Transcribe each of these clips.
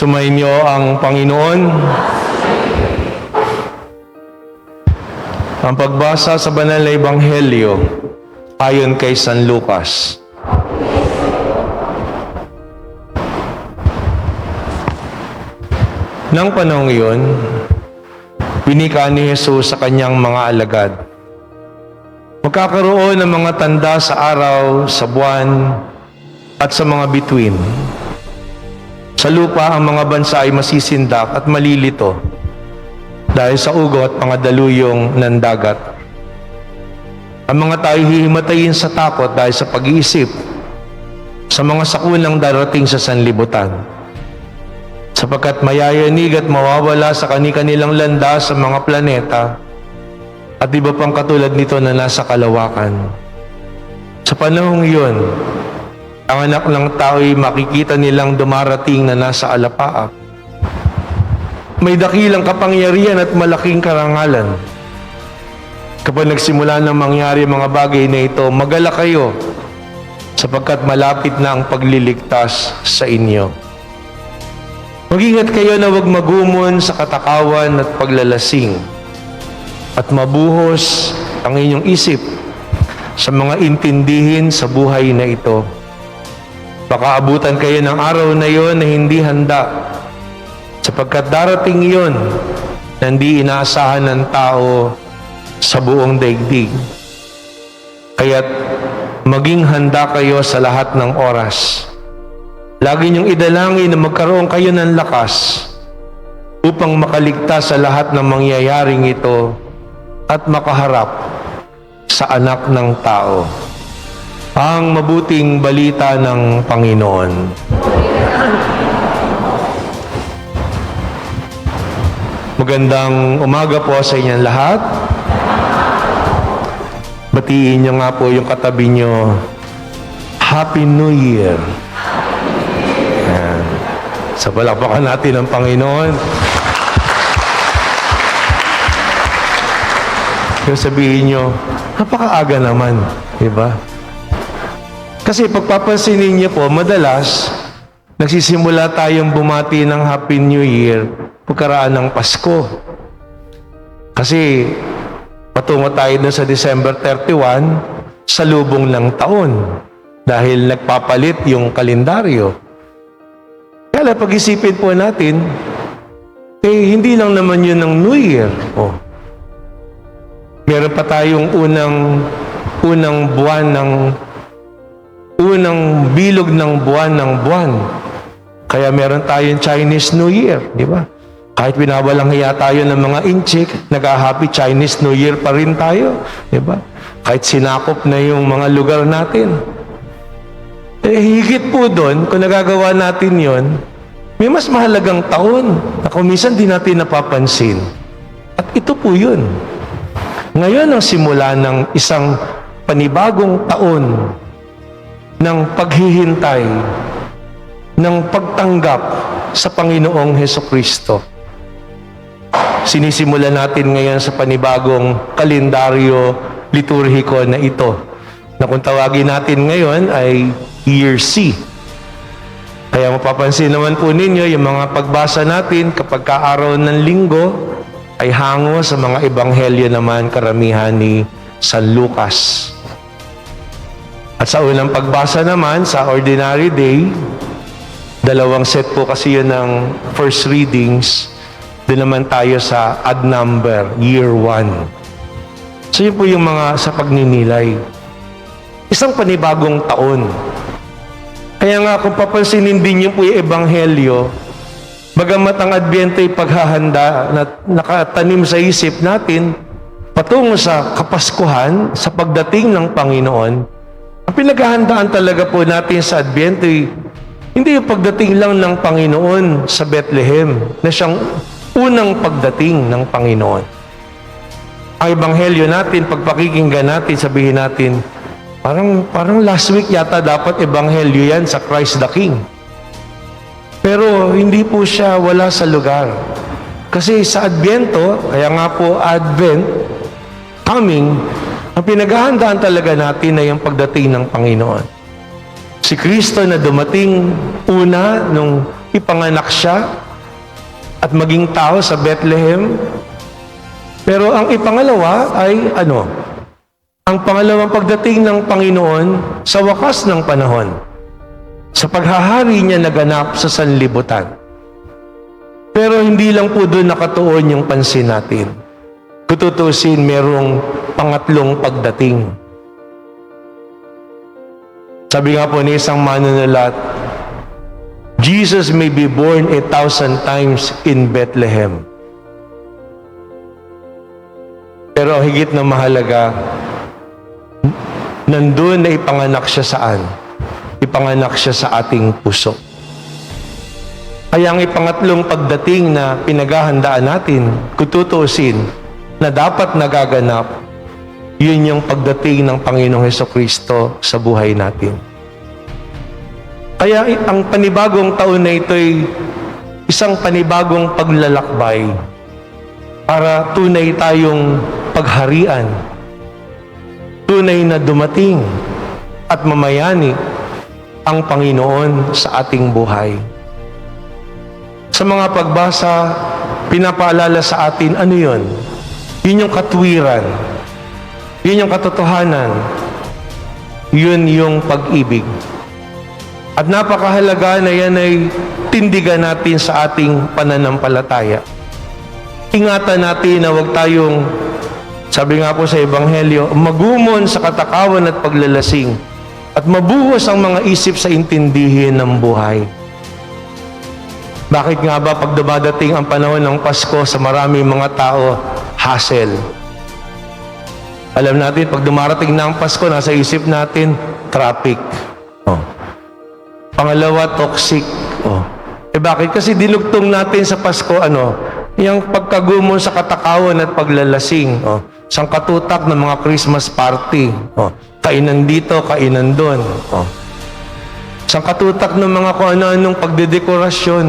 Sumainyo ang Panginoon. Ang pagbasa sa banal na ebanghelyo ayon kay San Lucas. Nang panahong iyon, pinika ni Jesus sa kanyang mga alagad. Magkakaroon ng mga tanda sa araw, sa buwan, at sa mga bituin. Sa lupa, ang mga bansa ay masisindak at malilito dahil sa ugot mga daluyong ng dagat. Ang mga tao hihimatayin sa takot dahil sa pag-iisip sa mga sakunang darating sa sanlibutan. Sapagkat mayayanig at mawawala sa kani-kanilang landas sa mga planeta at iba pang katulad nito na nasa kalawakan. Sa panahong iyon, ang anak ng tao'y makikita nilang dumarating na nasa alapaap. May dakilang kapangyarihan at malaking karangalan. Kapag nagsimula ng mangyari ang mga bagay na ito, magala kayo sapagkat malapit na ang pagliligtas sa inyo. Mag-ingat kayo na huwag magumon sa katakawan at paglalasing at mabuhos ang inyong isip sa mga intindihin sa buhay na ito. Baka abutan kayo ng araw na iyon na hindi handa sapagkat darating iyon na hindi inaasahan ng tao sa buong daigdig. Kaya't maging handa kayo sa lahat ng oras. Lagi niyong idalangin na magkaroon kayo ng lakas upang makaligtas sa lahat ng mangyayaring ito at makaharap sa anak ng tao. Ang mabuting balita ng Panginoon. Magandang umaga po sa inyong lahat. Batiin niyo nga po yung katabi niyo. Happy New Year. Ayan. Sa palakpakan natin ang Panginoon. Yung sabihin nyo, napakaaga naman, di ba? Kasi pagpapansinin niyo po, madalas, nagsisimula tayong bumati ng Happy New Year pagkaraan ng Pasko. Kasi patungo tayo dun sa December 31 sa lubong ng taon dahil nagpapalit yung kalendaryo. Kaya pag-isipin po natin, eh, hindi lang naman yun ng New Year. Oh. Meron pa tayong unang unang buwan ng unang bilog ng buwan ng buwan. Kaya meron tayong Chinese New Year, di ba? Kahit binawalang hiya tayo ng mga inchik, nag-happy Chinese New Year pa rin tayo, di ba? Kahit sinakop na yung mga lugar natin. Eh, higit po doon, kung nagagawa natin yon, may mas mahalagang taon na kung minsan di natin napapansin. At ito po yun. Ngayon ang simula ng isang panibagong taon ng paghihintay, ng pagtanggap sa Panginoong Heso Kristo. Sinisimula natin ngayon sa panibagong kalendaryo liturhiko na ito, na kung tawagin natin ngayon ay Year C. Kaya mapapansin naman po ninyo yung mga pagbasa natin kapag kaaraw ng linggo ay hango sa mga ebanghelyo naman karamihan ni San Lucas. At sa unang pagbasa naman, sa ordinary day, dalawang set po kasi yun ng first readings. Doon naman tayo sa ad number, year 1. So yun po yung mga sa pagninilay. Isang panibagong taon. Kaya nga kung papansinin din yung po yung ebanghelyo, bagamat ang Adbyento ay paghahanda na nakatanim sa isip natin patungo sa kapaskuhan, sa pagdating ng Panginoon, ang pinaghahandaan talaga po natin sa Adbyento ay hindi yung pagdating lang ng Panginoon sa Bethlehem na siyang unang pagdating ng Panginoon. Ang ebanghelyo natin, pagpakikinggan natin, sabihin natin, parang, parang last week yata dapat ebanghelyo yan sa Christ the King. Pero hindi po siya wala sa lugar. Kasi sa Adbyento, kaya nga po Advent, coming, ang pinaghahandaan talaga natin ay ang pagdating ng Panginoon. Si Kristo na dumating una nung ipanganak siya at maging tao sa Bethlehem. Pero ang ipangalawa ay ano? Ang pangalawang pagdating ng Panginoon sa wakas ng panahon. Sa paghahari niya naganap sa sanlibutan. Pero hindi lang po doon nakatuon yung pansin natin. Kututusin, merong pangatlong pagdating. Sabi nga po ni isang manunulat, Jesus may be born a thousand times in Bethlehem. Pero higit na mahalaga, nandun na ipanganak siya saan? Ipanganak siya sa ating puso. Kaya ang ipangatlong pagdating na pinaghahandaan natin, kututusin, na dapat nagaganap, yun yung pagdating ng Panginoong Heso Kristo sa buhay natin. Kaya ang panibagong taon na ito ay isang panibagong paglalakbay para tunay tayong pagharian, tunay na dumating at mamayani ang Panginoon sa ating buhay. Sa mga pagbasa, pinapaalala sa atin, ano yun? Yun yung katwiran. Yun yung katotohanan. Yun yung pag-ibig. At napakahalaga na yan ay tindigan natin sa ating pananampalataya. Ingatan natin na huwag tayong, sabi nga po sa Ebanghelyo, magumon sa katakawan at paglalasing at mabuhos ang mga isip sa intindihin ng buhay. Bakit nga ba pag dumadating ang panahon ng Pasko sa maraming mga tao, hassle? Alam natin, pag dumarating na ang Pasko, nasa isip natin, traffic. Oh. Pangalawa, toxic. Oh. Eh bakit? Kasi dinugtong natin sa Pasko, ano, yung pagkagumon sa katakawan at paglalasing. Oh. Sang katutak ng mga Christmas party. Oh. Kainan dito, kainan doon. Oh. Sang katutak ng mga kung ano-anong pagdedekorasyon.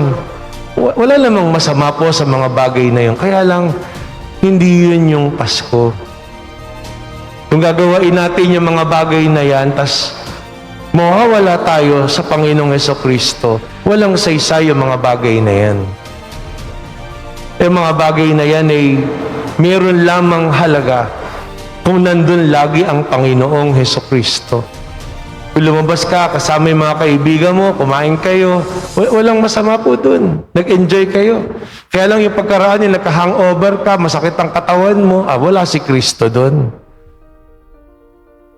Wa- Wala namang masama po sa mga bagay na yun. Kaya lang, hindi yun yung Pasko. Kung gagawain natin yung mga bagay na yan, tas mawawala tayo sa Panginoong Heso Kristo, walang saysay yung mga bagay na yan. Yung mga bagay na yan ay meron lamang halaga kung nandun lagi ang Panginoong Heso Kristo. Kung lumabas ka, kasama yung mga kaibigan mo, kumain kayo, wa- walang masama po dun. Nag-enjoy kayo. Kaya lang yung pagkaraan yung nagka-hangover ka, masakit ang katawan mo, ah, wala si Kristo dun.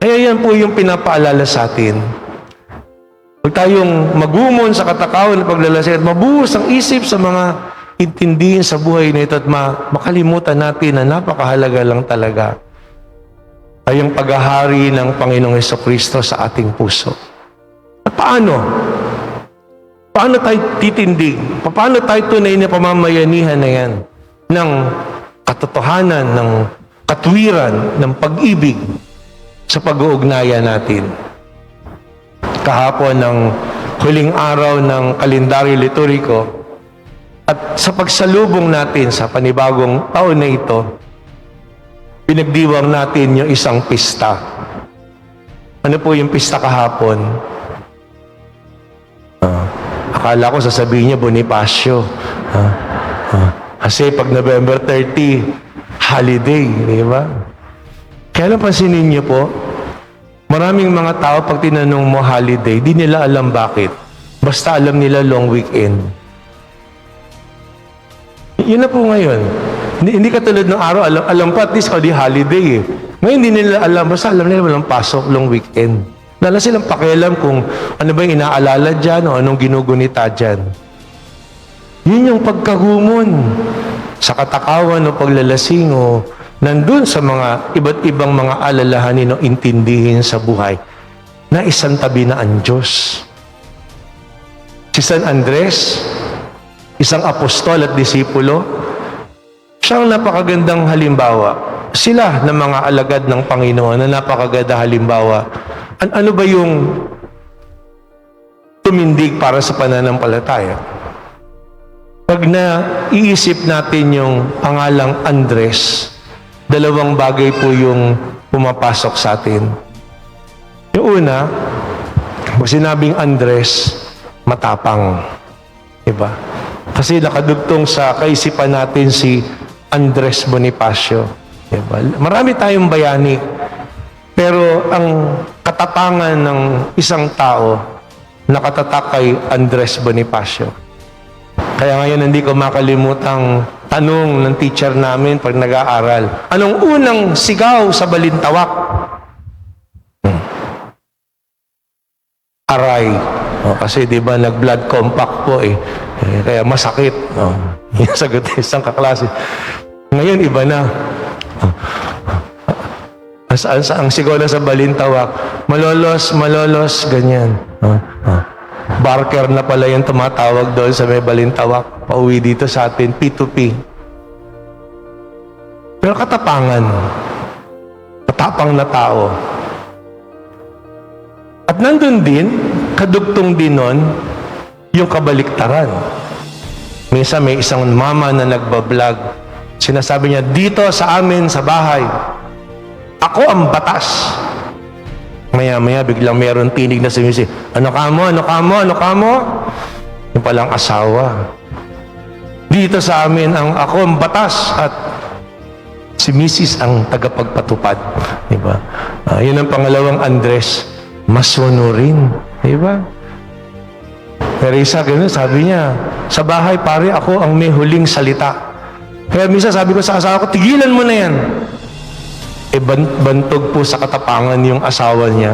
Kaya yan po yung pinapaalala sa atin. Huwag tayong magumon sa katakawan ng paglalasing at mabuhos ang isip sa mga intindihin sa buhay na ito at ma- makalimutan natin na napakahalaga lang talaga ay ang paghahari ng Panginoong Heso Kristo sa ating puso. At paano? Paano tayo titindig? Paano tayo tunay na pamamayanihan na yan ng katotohanan, ng katwiran, ng pag-ibig sa pag-uugnayan natin? Kahapon ng huling araw ng kalendaryo lituriko at sa pagsalubong natin sa panibagong taon na ito, pinagdiwang natin yung isang pista. Ano po yung pista kahapon? Ah, akala ko sasabihin niya Bonifacio. Ah, ah, kasi pag November 30, holiday, di ba? Kaya pansinin niyo po, maraming mga tao pag tinanong mo holiday, di nila alam bakit. Basta alam nila long weekend. Yun na po ngayon. Hindi, katulad ng araw, alam, alam pa at least, di holiday eh. Ngayon hindi nila alam, basta alam nila walang pasok, long weekend. Wala silang pakialam kung ano ba yung inaalala dyan o anong ginugunita dyan. Yun yung pagkahumon sa katakawan o paglalasing o nandun sa mga iba't ibang mga alalahanin o intindihin sa buhay na isang tabi na ang Diyos. Si San Andres, isang apostol at disipulo, siyang napakagandang halimbawa. Sila na mga alagad ng Panginoon na napakaganda halimbawa. An- ano ba yung tumindig para sa pananampalataya? Pag na iisip natin yung pangalang Andres, dalawang bagay po yung pumapasok sa atin. Yung una, pag sinabing Andres, matapang. Diba? Kasi nakadugtong sa kaisipan natin si Andres Bonifacio. Diba? Marami tayong bayani. Pero ang katapangan ng isang tao nakatatak kay Andres Bonifacio. Kaya ngayon hindi ko makalimutang tanong ng teacher namin pag nag-aaral. Anong unang sigaw sa balintawak? Hmm. Aray. O, kasi di ba nag-blood compact po eh. Eh, Kaya masakit. O, yung sagot ng isang kaklase. Ngayon iba na. As, as, ang sigaw na sa balintawak, malolos, malolos, ganyan. O, o. Barker na pala yung tumatawag doon sa may balintawak. Pauwi dito sa atin, P2P. Pero katapangan. Katapang na tao. At nandun din, kadugtong din nun, yung kabaliktaran. Minsan may isang mama na nagbablog. Sinasabi niya, dito sa amin sa bahay, ako ang batas. Maya-maya biglang meron tinig na sumisi. Ano ka mo? Ano ka mo? Ano ka mo? Yung palang asawa. Dito sa amin ang ako ang batas at si Mrs. ang tagapagpatupad. Diba? Ah, yun ang pangalawang Andres. Masunurin. Diba? Pero isa ganun, sabi niya, sa bahay pare ako ang may huling salita. Kaya minsan sabi ko sa asawa ko, tigilan mo na yan. E ban- bantog po sa katapangan yung asawa niya.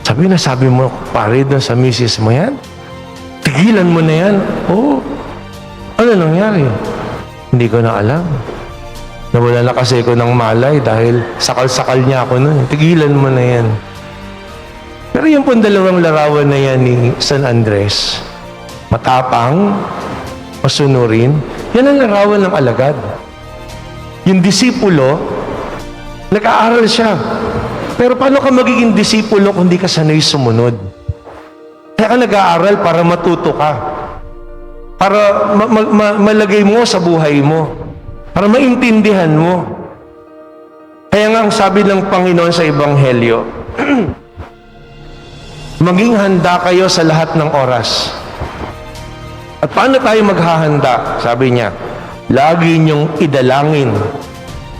Sabi na, sabi mo, pare doon sa misis mo yan? Tigilan mo na yan? Oo. Ano nangyari? Hindi ko na alam. Nawala na kasi ko ng malay dahil sakal-sakal niya ako noon. Tigilan mo na yan. Pero yung pong dalawang larawan na yan ni San Andres, matapang, masunurin, yan ang larawan ng alagad. Yung disipulo, nag-aaral siya. Pero paano ka magiging disipulo kung di ka sanay sumunod? Kaya ka nag-aaral para matuto ka. Para ma- ma- ma- malagay mo sa buhay mo. Para maintindihan mo. Kaya nga ang sabi ng Panginoon sa Ebanghelyo, maging handa kayo sa lahat ng oras. At paano tayo maghahanda? Sabi niya, lagi niyong idalangin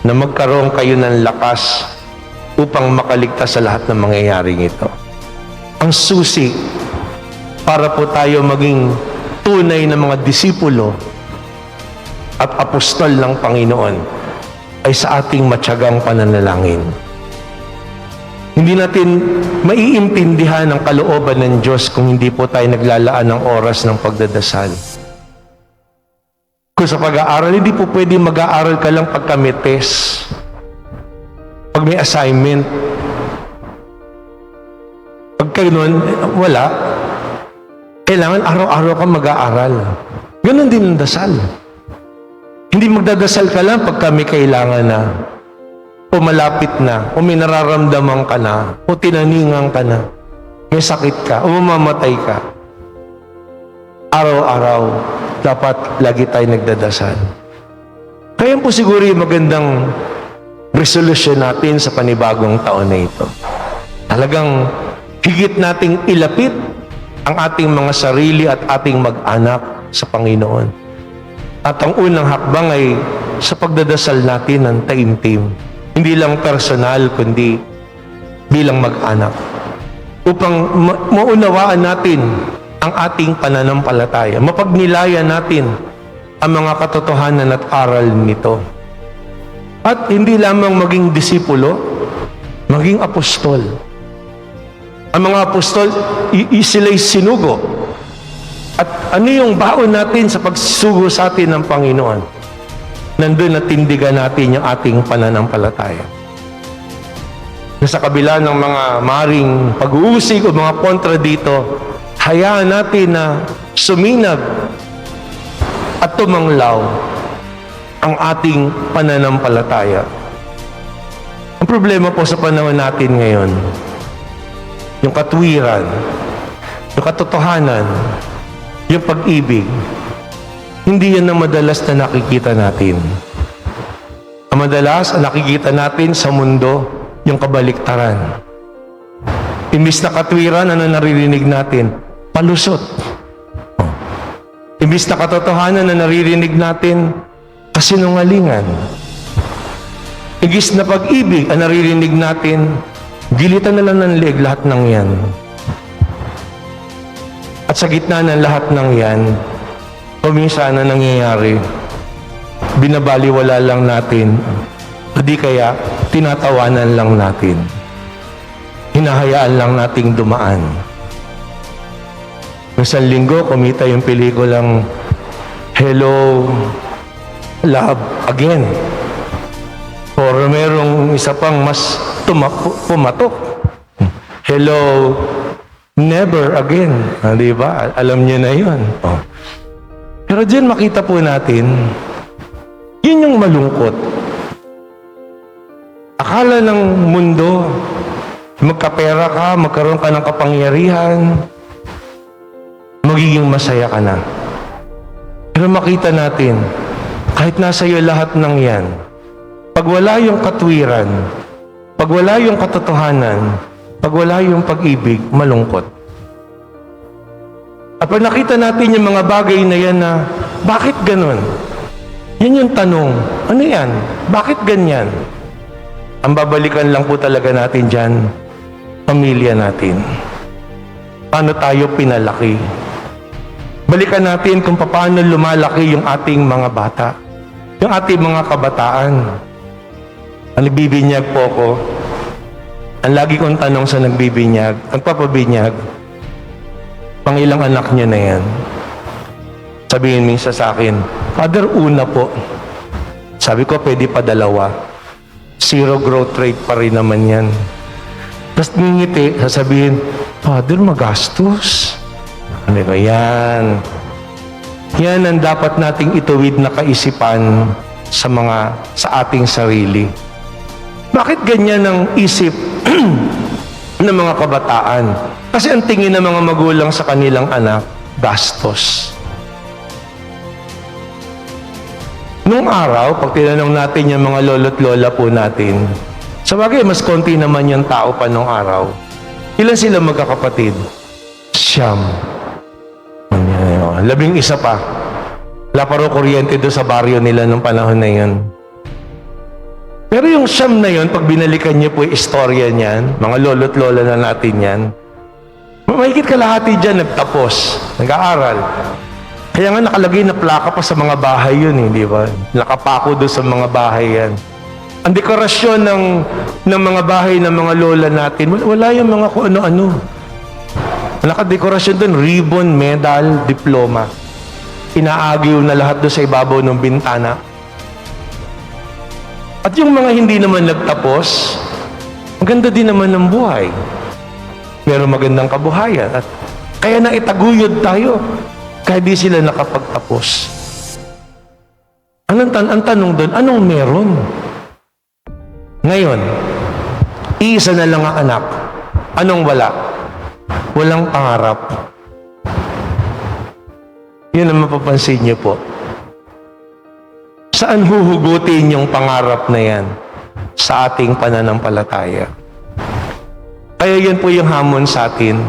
na magkaroon kayo ng lakas upang makaligtas sa lahat ng mangyayaring ito. Ang susi para po tayo maging tunay na mga disipulo at apostol ng Panginoon ay sa ating matyagang pananalangin. Hindi natin maiintindihan ang kalooban ng Diyos kung hindi po tayo naglalaan ng oras ng pagdadasal. Kung sa pag-aaral, hindi po pwede mag-aaral ka lang pagka may test. Pag may assignment. Pag nun, wala. Kailangan araw-araw ka mag-aaral. Ganon din ang dasal. Hindi magdadasal ka lang pagka may kailangan na o malapit na, o may nararamdaman ka na, o tinaningan ka na, may sakit ka, o mamamatay ka. Araw-araw, dapat lagi tayo nagdadasal. Kaya po siguro yung magandang resolution natin sa panibagong taon na ito. Talagang higit nating ilapit ang ating mga sarili at ating mag-anak sa Panginoon. At ang unang hakbang ay sa pagdadasal natin ng taimtim. Hindi lang personal, kundi bilang mag-anak. Upang ma- maunawaan natin ang ating pananampalataya. Mapagnilayan natin ang mga katotohanan at aral nito. At hindi lamang maging disipulo, maging apostol. Ang mga apostol, sila'y sinugo. At ano yung baon natin sa pagsugo sa atin ng Panginoon? Nandun na tindigan natin yung ating pananampalataya. Na sa kabila ng mga maring pag-uusig o mga kontra dito, hayaan natin na suminag at tumanglaw ang ating pananampalataya. Ang problema po sa panahon natin ngayon, yung katwiran, yung katotohanan, yung pag-ibig, hindi yan ang madalas na nakikita natin. Ang madalas ang nakikita natin sa mundo, yung kabaliktaran. Imbis na katwiran, ano naririnig natin? Palusot. Oh. Imbis na katotohanan na naririnig natin, kasinungalingan. Imbis na pag-ibig ang naririnig natin, gilitan na lang ng leeg lahat ng yan. At sa gitna ng lahat ng yan, kuminsan na nangyayari, binabaliwala lang natin, o di kaya tinatawanan lang natin. Hinahayaan lang nating dumaan. Isang linggo, kumita yung pelikulang Hello, Love Again. Or merong isa pang mas tumak- pumatok. Hello, Never Again. Ah, di ba? Alam niyo na yun. Oh. Pero diyan makita po natin, yun yung malungkot. Akala ng mundo, magkapera ka, magkaroon ka ng kapangyarihan, magiging masaya ka na. Pero makita natin, kahit nasa iyo lahat ng yan, pag wala yung katwiran, pag wala yung katotohanan, pag wala yung pag-ibig, malungkot. At pag nakita natin yung mga bagay na yan na, bakit ganun? Yan yung tanong, ano yan? Bakit ganyan? Ang babalikan lang po talaga natin dyan, pamilya natin. Paano tayo pinalaki? Balikan natin kung paano lumalaki yung ating mga bata. Yung ating mga kabataan. Ang nagbibinyag po ko, ang lagi kong tanong sa nagbibinyag, nagpapabinyag, pang ilang anak niya na yan. Sabihin minsan sa akin, Father, una po. Sabi ko, pwede pa dalawa. Zero growth rate pa rin naman yan. Tapos ngingiti, sasabihin, Father, magastos. Ano ko, yan. Yan ang dapat nating ituwid na kaisipan sa mga, sa ating sarili. Bakit ganyan ang isip ng mga kabataan? Kasi ang tingin ng mga magulang sa kanilang anak, gastos. Nung araw, pag tinanong natin yung mga lolo't lola po natin, sa bagay, mas konti naman yung tao pa nung araw. Ilan sila magkakapatid? Siyam. Labing isa pa. Wala pa rin kuryente doon sa baryo nila nung panahon na yun. Pero yung siyam na yun, pag binalikan niyo po yung istorya niyan, mga lolo't lola na natin yan, mahigit kalahati dyan nagtapos, nag-aaral. Kaya nga nakalagay na plaka pa sa mga bahay yun, eh, di ba? Nakapako doon sa mga bahay yan. Ang dekorasyon ng, ng mga bahay ng mga lola natin, wala, wala yung mga kung ano-ano. Nakadekorasyon doon, ribbon, medal, diploma. Inaagiw na lahat doon sa ibabaw ng bintana. At yung mga hindi naman nagtapos, maganda din naman ng buhay. Meron magandang kabuhayan. At kaya na itaguyod tayo. Kaya di sila nakapagtapos. Anong tan ang tanong doon, anong meron? Ngayon, iisa na lang ang anak. Anong wala? Walang pangarap. Yun ang mapapansin niyo po. Saan huhugutin yung pangarap na yan? Sa ating pananampalataya. Kaya yun po yung hamon sa atin.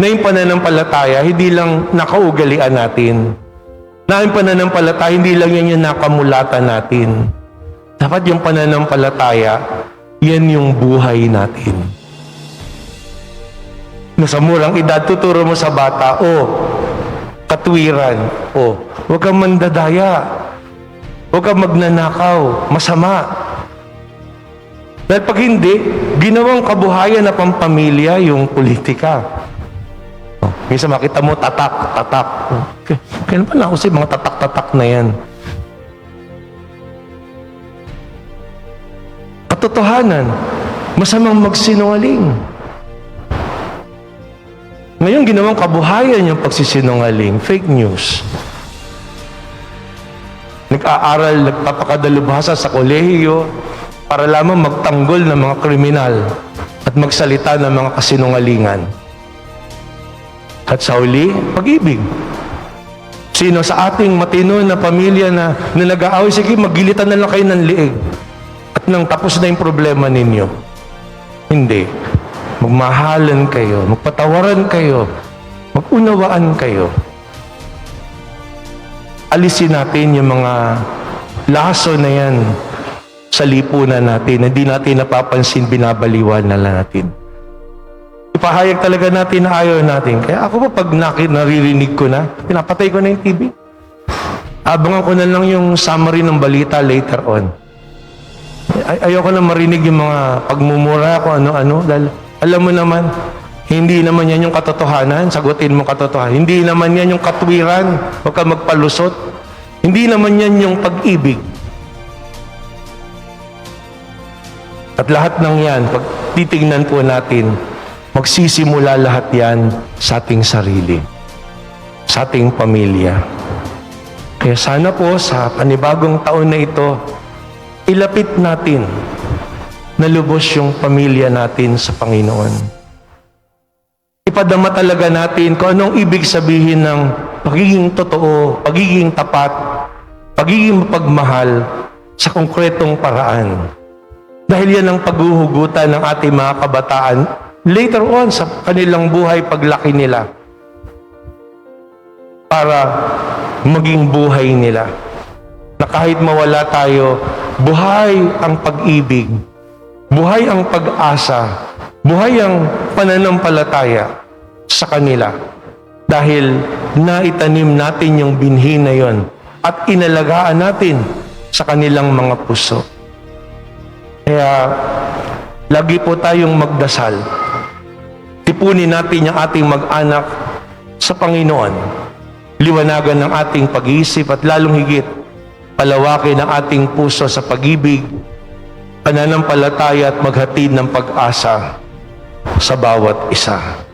Na yung pananampalataya, hindi lang nakaugalian natin. Na yung pananampalataya, hindi lang yan yung nakamulatan natin. Dapat yung pananampalataya, yan yung buhay natin. Na sa murang edad, tuturo mo sa bata, oh, katwiran, oh, huwag kang mandadaya, huwag kang magnanakaw, masama. Dahil pag hindi, ginawang kabuhayan na pampamilya yung politika. Oh, minsan makita mo, tatak, tatak. Okay. Kailan pa na ako mga tatak-tatak na yan? Katotohanan, masamang magsinungaling. Ngayon, ginawang kabuhayan yung pagsisinungaling, fake news. Nag-aaral, nagpapakadalubhasa sa kolehiyo para lamang magtanggol ng mga kriminal at magsalita ng mga kasinungalingan. At sa huli, pag-ibig. Sino sa ating matino na pamilya na, na nag-aaway, sige, magilitan na lang kayo ng liig. At nang tapos na yung problema ninyo. Hindi. Magmahalan kayo, magpatawaran kayo, magunawaan kayo. alisin natin yung mga laso na yan sa lipunan natin. Hindi natin napapansin, binabaliwan na lang natin. Ipahayag talaga natin na ayaw natin. Kaya ako pa pag naki- naririnig ko na, pinapatay ko na yung TV. Abangan ko na lang yung summary ng balita later on. Ay ayoko na marinig yung mga pagmumura ko ano-ano dahil alam mo naman, hindi naman yan yung katotohanan. Sagutin mo katotohanan. Hindi naman yan yung katwiran. Huwag ka magpalusot. Hindi naman yan yung pag-ibig. At lahat ng yan, pag titignan po natin, magsisimula lahat yan sa ating sarili, sa ating pamilya. Kaya sana po sa panibagong taon na ito, ilapit natin na lubos yung pamilya natin sa Panginoon. Ipadama talaga natin kung anong ibig sabihin ng pagiging totoo, pagiging tapat, pagiging mapagmahal sa konkretong paraan. Dahil yan ang paghuhugutan ng ating mga kabataan later on sa kanilang buhay paglaki nila para maging buhay nila. Na kahit mawala tayo, buhay ang pag-ibig, buhay ang pag-asa, buhay ang pananampalataya sa kanila. Dahil naitanim natin yung binhi na yon at inalagaan natin sa kanilang mga puso. Kaya lagi po tayong magdasal. Tipunin natin yung ating mag-anak sa Panginoon. Liwanagan ng ating pag-iisip at lalong higit palawakin ang ating puso sa pag-ibig, pananampalataya at maghatid ng pag-asa sa bawat isa.